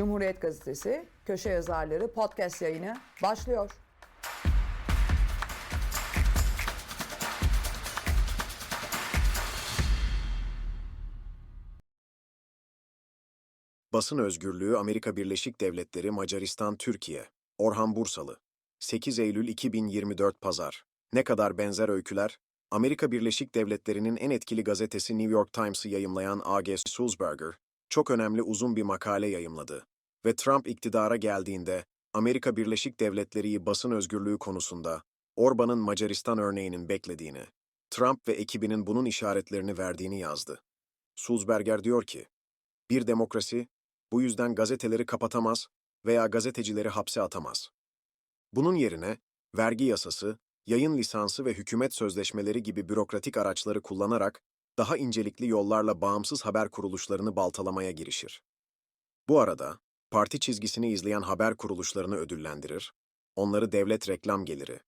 Cumhuriyet Gazetesi Köşe Yazarları podcast yayını başlıyor. Basın özgürlüğü Amerika Birleşik Devletleri Macaristan Türkiye Orhan Bursalı 8 Eylül 2024 Pazar Ne kadar benzer öyküler Amerika Birleşik Devletleri'nin en etkili gazetesi New York Times'ı yayımlayan A.G. Sulzberger çok önemli uzun bir makale yayımladı ve Trump iktidara geldiğinde Amerika Birleşik Devletleri'yi basın özgürlüğü konusunda Orban'ın Macaristan örneğinin beklediğini, Trump ve ekibinin bunun işaretlerini verdiğini yazdı. Sulzberger diyor ki, bir demokrasi, bu yüzden gazeteleri kapatamaz veya gazetecileri hapse atamaz. Bunun yerine vergi yasası, yayın lisansı ve hükümet sözleşmeleri gibi bürokratik araçları kullanarak daha incelikli yollarla bağımsız haber kuruluşlarını baltalamaya girişir. Bu arada parti çizgisini izleyen haber kuruluşlarını ödüllendirir, onları devlet reklam geliri,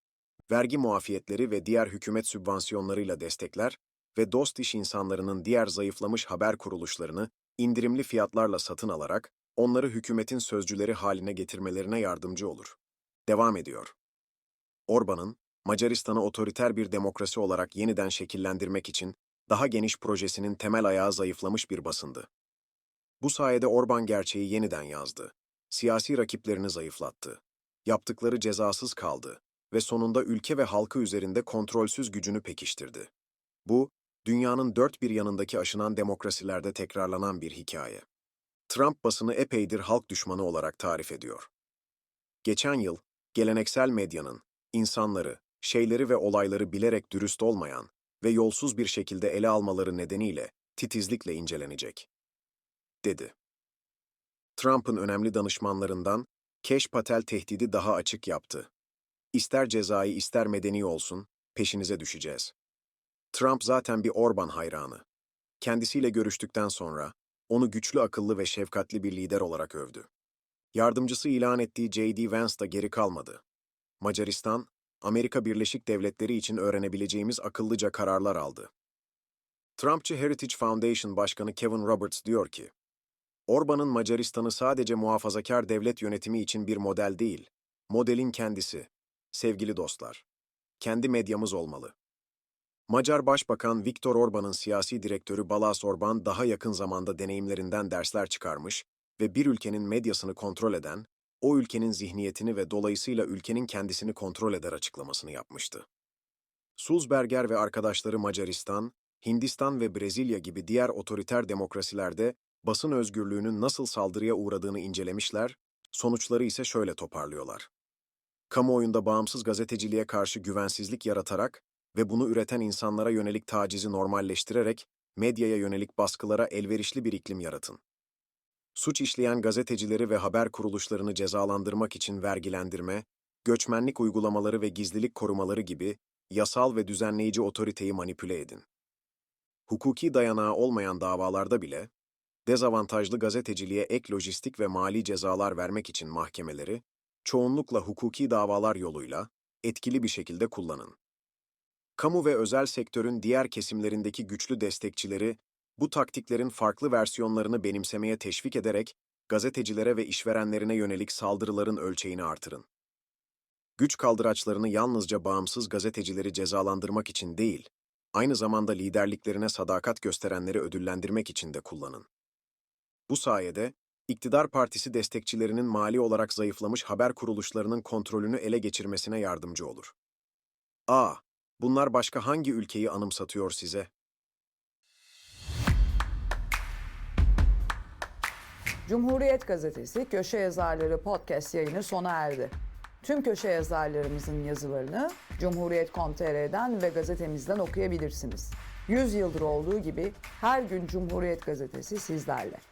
vergi muafiyetleri ve diğer hükümet sübvansiyonlarıyla destekler ve dost iş insanlarının diğer zayıflamış haber kuruluşlarını indirimli fiyatlarla satın alarak onları hükümetin sözcüleri haline getirmelerine yardımcı olur. Devam ediyor. Orban'ın, Macaristan'ı otoriter bir demokrasi olarak yeniden şekillendirmek için daha geniş projesinin temel ayağı zayıflamış bir basındı. Bu sayede Orban gerçeği yeniden yazdı. Siyasi rakiplerini zayıflattı. Yaptıkları cezasız kaldı ve sonunda ülke ve halkı üzerinde kontrolsüz gücünü pekiştirdi. Bu, dünyanın dört bir yanındaki aşınan demokrasilerde tekrarlanan bir hikaye. Trump basını epeydir halk düşmanı olarak tarif ediyor. Geçen yıl, geleneksel medyanın, insanları, şeyleri ve olayları bilerek dürüst olmayan ve yolsuz bir şekilde ele almaları nedeniyle titizlikle incelenecek, dedi. Trump'ın önemli danışmanlarından Keş Patel tehdidi daha açık yaptı. İster cezai ister medeni olsun, peşinize düşeceğiz. Trump zaten bir Orban hayranı. Kendisiyle görüştükten sonra onu güçlü akıllı ve şefkatli bir lider olarak övdü. Yardımcısı ilan ettiği J.D. Vance da geri kalmadı. Macaristan, Amerika Birleşik Devletleri için öğrenebileceğimiz akıllıca kararlar aldı. Trumpçı Heritage Foundation Başkanı Kevin Roberts diyor ki, Orban'ın Macaristan'ı sadece muhafazakar devlet yönetimi için bir model değil, modelin kendisi. Sevgili dostlar, kendi medyamız olmalı. Macar Başbakan Viktor Orban'ın siyasi direktörü Balas Orban daha yakın zamanda deneyimlerinden dersler çıkarmış ve bir ülkenin medyasını kontrol eden, o ülkenin zihniyetini ve dolayısıyla ülkenin kendisini kontrol eder açıklamasını yapmıştı. Sulzberger ve arkadaşları Macaristan, Hindistan ve Brezilya gibi diğer otoriter demokrasilerde basın özgürlüğünün nasıl saldırıya uğradığını incelemişler, sonuçları ise şöyle toparlıyorlar. Kamuoyunda bağımsız gazeteciliğe karşı güvensizlik yaratarak ve bunu üreten insanlara yönelik tacizi normalleştirerek medyaya yönelik baskılara elverişli bir iklim yaratın. Suç işleyen gazetecileri ve haber kuruluşlarını cezalandırmak için vergilendirme, göçmenlik uygulamaları ve gizlilik korumaları gibi yasal ve düzenleyici otoriteyi manipüle edin. Hukuki dayanağı olmayan davalarda bile, dezavantajlı gazeteciliğe ek lojistik ve mali cezalar vermek için mahkemeleri, çoğunlukla hukuki davalar yoluyla, etkili bir şekilde kullanın. Kamu ve özel sektörün diğer kesimlerindeki güçlü destekçileri bu taktiklerin farklı versiyonlarını benimsemeye teşvik ederek gazetecilere ve işverenlerine yönelik saldırıların ölçeğini artırın. Güç kaldıraçlarını yalnızca bağımsız gazetecileri cezalandırmak için değil, aynı zamanda liderliklerine sadakat gösterenleri ödüllendirmek için de kullanın. Bu sayede iktidar partisi destekçilerinin mali olarak zayıflamış haber kuruluşlarının kontrolünü ele geçirmesine yardımcı olur. A. Bunlar başka hangi ülkeyi anımsatıyor size? Cumhuriyet Gazetesi Köşe Yazarları podcast yayını sona erdi. Tüm köşe yazarlarımızın yazılarını Cumhuriyet.com.tr'den ve gazetemizden okuyabilirsiniz. 100 yıldır olduğu gibi her gün Cumhuriyet Gazetesi sizlerle.